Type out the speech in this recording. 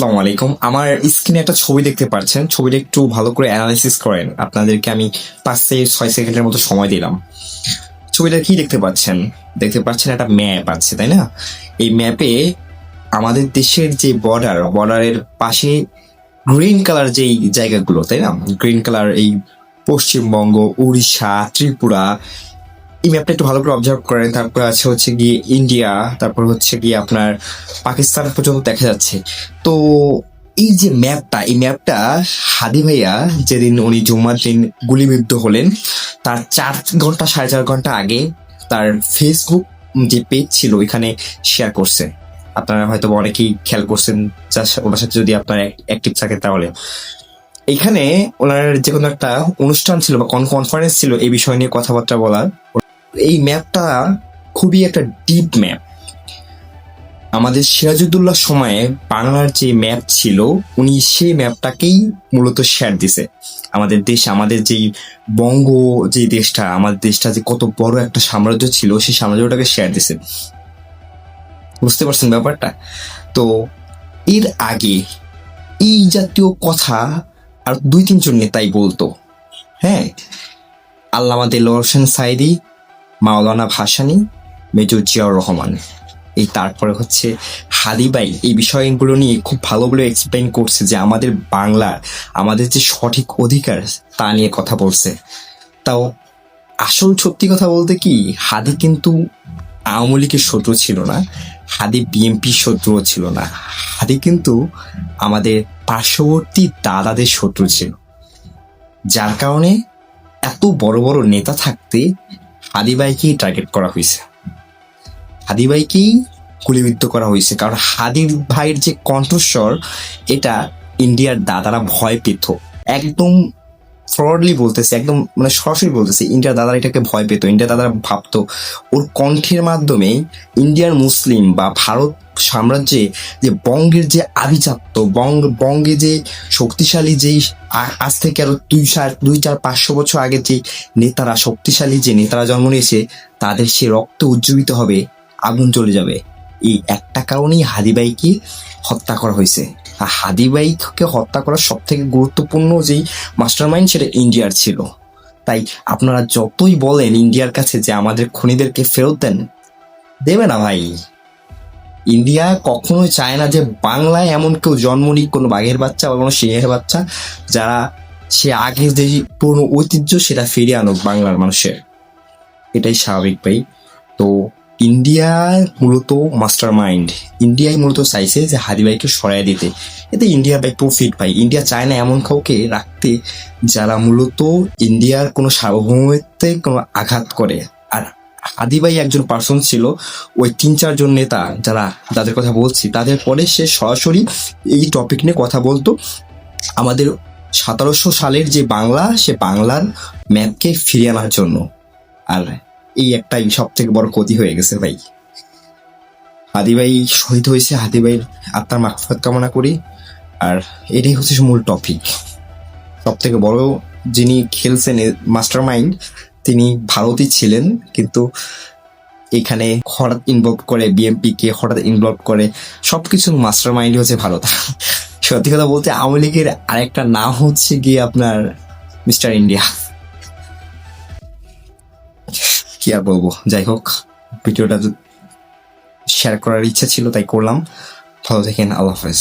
আসসালামু আলাইকুম। আমার স্ক্রিনে একটা ছবি দেখতে পাচ্ছেন। ছবিটা একটু ভালো করে অ্যানালাইসিস করেন। আপনাদেরকে আমি পাঁচ থেকে ছয় সেকেন্ডের মতো সময় দিলাম। ছবিটা কি দেখতে পাচ্ছেন? দেখতে পাচ্ছেন একটা ম্যাপ আছে, তাই না? এই ম্যাপে আমাদের দেশের যে বর্ডার বর্ডারের পাশে গ্রিন কালার যেই জায়গাগুলো, তাই না? গ্রিন কালার এই পশ্চিমবঙ্গ, উড়িষ্যা, ত্রিপুরা এই ম্যাপটা একটু ভালো করে অবজার্ভ করেন। তারপর আছে হচ্ছে গিয়ে ইন্ডিয়া তারপর হচ্ছে গিয়ে আপনার পাকিস্তান পর্যন্ত দেখা যাচ্ছে। তো এই যে ম্যাপটা এই ম্যাপটা হাদি ভাইয়া যেদিন উনি জুম্মার দিন গুলিবিদ্ধ হলেন, তার চার ঘণ্টা সাড়ে চার ঘণ্টা আগে তার ফেসবুক যে পেজ ছিল, ওইখানে শেয়ার করছে। আপনারা হয়তো অনেকেই খেয়াল করছেন, যার ওনার সাথে যদি আপনার অ্যাক্টিভ থাকে তাহলে। এখানে ওনার যে কোনো একটা অনুষ্ঠান ছিল বা কোন কনফারেন্স ছিল, এই বিষয় নিয়ে কথাবার্তা বলার। এই ম্যাপটা খুবই একটা ডিপ ম্যাপ আমাদের সিরাজুদ্দৌলার সময়ে বাংলার যে ম্যাপ ছিল, উনি সেই ম্যাপটাকেই মূলত শেয়ার দিছে। আমাদের দেশ, আমাদের যেই বঙ্গ যে দেশটা, আমাদের দেশটা যে কত বড় একটা সাম্রাজ্য ছিল, সেই সাম্রাজ্যটাকে শেয়ার দিছে। বুঝতে পারছেন ব্যাপারটা? তো এর আগে এই জাতীয় কথা আর দুই তিনজন নেতাই বলতো। হ্যাঁ? আল্লামা দেলোয়ার হোসেন সাইদি মাওলানা ভাসানি, মেজর জিয়াউর রহমান। এই তারপরে হচ্ছে হাদিবাই এই বিষয়গুলো নিয়ে খুব ভালো বলে এক্সপ্লেন করছে যে আমাদের বাংলার, আমাদের যে সঠিক অধিকার তা নিয়ে কথা বলছে। তাও আসল সত্যি কথা বলতে কি, হাদি কিন্তু আওয়ামী লীগের শত্রু ছিল না, হাদি বিএনপির শত্রুও ছিল না। হাদি কিন্তু আমাদের পার্শ্ববর্তী দাদাদের শত্রু ছিল। যার কারণে এত বড় বড় নেতা থাকতে হাদিবাইকেই টার্গেট করা হয়েছে হাদিবাইকেই গুলিবিদ্ধ করা হয়েছে কারণ হাদির ভাইয়ের যে কণ্ঠস্বর, এটা ইন্ডিয়ার দাদারা ভয় পেত। একদম ফ্রডলি বলতেছে, একদম মানে সরাসরি বলতেছে, ইন্ডিয়ার দাদারা এটাকে ভয় পেত, ইন্ডিয়ার দাদারা ভাবতো। ওর কণ্ঠের মাধ্যমে ইন্ডিয়ার মুসলিম বা ভারত সাম্রাজ্যে যে বঙ্গের যে আভিজাত্য, বঙ্গ, বঙ্গে যে শক্তিশালী যেই আজ থেকে আরও দুই চার দুই চার পাঁচশো বছর আগে যে নেতারা, শক্তিশালী যে নেতারা জন্ম নিয়েছে, তাদের সে রক্ত উজ্জীবিত হবে, আগুন চলে যাবে। এই একটা কারণেই হাদিবাইকে হত্যা করা হয়েছে। আর হাদিবাইকে হত্যা করার সব থেকে গুরুত্বপূর্ণ যেই মাস্টার মাইন্ড সেটা ইন্ডিয়ার ছিল। তাই আপনারা যতই বলেন ইন্ডিয়ার কাছে যে আমাদের খনিদেরকে ফেরত দেন, দেবে না ভাই। ইন্ডিয়া কখনোই চায় না যে বাংলায় এমন কেউ জন্ম নিক, কোনো বাঘের বাচ্চা বা কোনো সিংহের বাচ্চা, যারা সে আগে যে পুরনো ঐতিহ্য সেটা ফিরিয়ে আনুক বাংলার মানুষের। এটাই স্বাভাবিক ভাই। তো ইন্ডিয়া মূলত মাস্টার মাইন্ড ইন্ডিয়াই মূলত চাইছে যে হাদি হাদিবাইকে সরাই দিতে। এতে ইন্ডিয়া ভাই প্রফিট ভাই ইন্ডিয়া চায় না এমন কাউকে রাখতে যারা মূলত ইন্ডিয়ার কোনো সার্বভৌমত্বে কোনো আঘাত করে। আর হাদি হাদিবাই একজন পার্সন ছিল, ওই তিন চারজন নেতা যারা যাদের কথা বলছি, তাদের পরে সে সরাসরি এই টপিক নিয়ে কথা বলতো। আমাদের সতেরোশো সালের যে বাংলা, সে বাংলার ম্যাপকে ফিরিয়ে আনার জন্য। আর এই একটাই সব থেকে বড় ক্ষতি হয়ে গেছে ভাই। হাদিবাই শহীদ হয়েছে হাদিবাইয়ের আত্মার মাকফাত কামনা করি। আর এটাই হচ্ছে মূল টপিক সব থেকে বড় যিনি খেলছেন মাস্টার মাইন্ড তিনি ভারতই ছিলেন, কিন্তু এখানে হঠাৎ ইনভলভ করে বিএমপি কে হঠাৎ ইনভলভ করে সবকিছু মাস্টার মাইন্ড হচ্ছে ভারত। সত্যি কথা বলতে আওয়ামী লীগের আরেকটা নাম হচ্ছে গিয়ে আপনার মিস্টার ইন্ডিয়া আর বলব? যাই হোক, ভিডিওটা শেয়ার করার ইচ্ছা ছিল, তাই করলাম। ভালো থাকেন আল্লাহ হাফেজ।